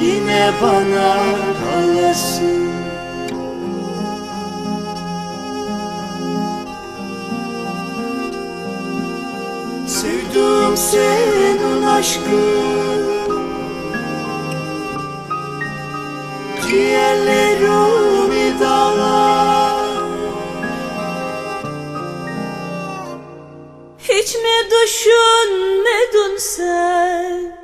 Yine bana kalasın Sevdim senin aşkın Ciğerlerimi dağlar Hiç mi düşünmedin sen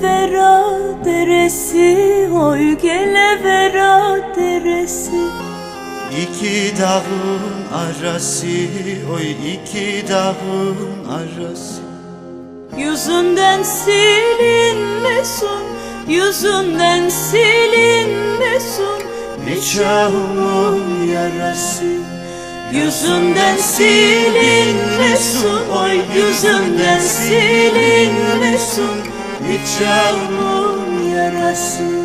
Gele vera deresi Oy gele vera deresi İki dağın arası Oy iki dağın arası. Yüzünden silinmesin Yüzünden silinmesin. Nikahımın yarası? Yüzünden silinmesin Oy yüzünden silinmesin Nikahımın yarası.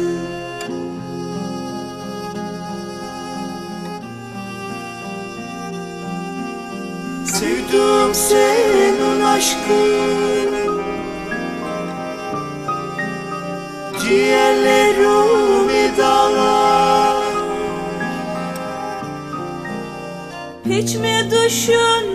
Sevdim senin aşkın Ciğerlerimi dağlar. Hiç mi sen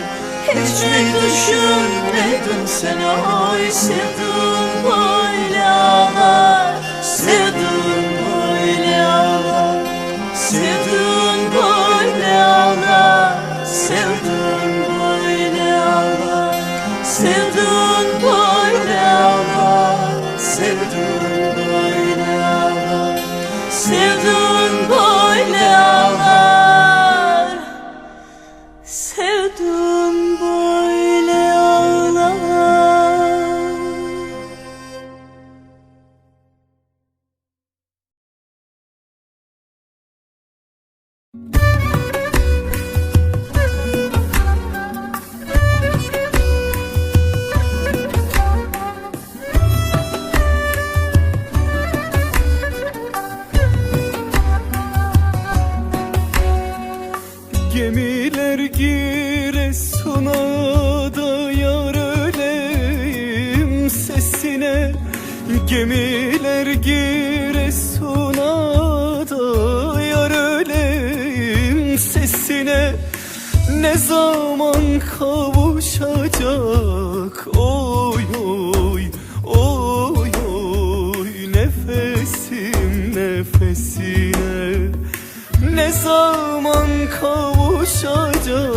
Hiç mi düşünmedin sen Oy sevdin böyle Gemiler Giresun'a da yar öleyim sesine. Gemiler Giresun'a da yar öleyim sesine. Ne zaman kavuşacak? Oy oy oy oy. Nefesim nefesine. Ne zaman kavuşacak 走一走。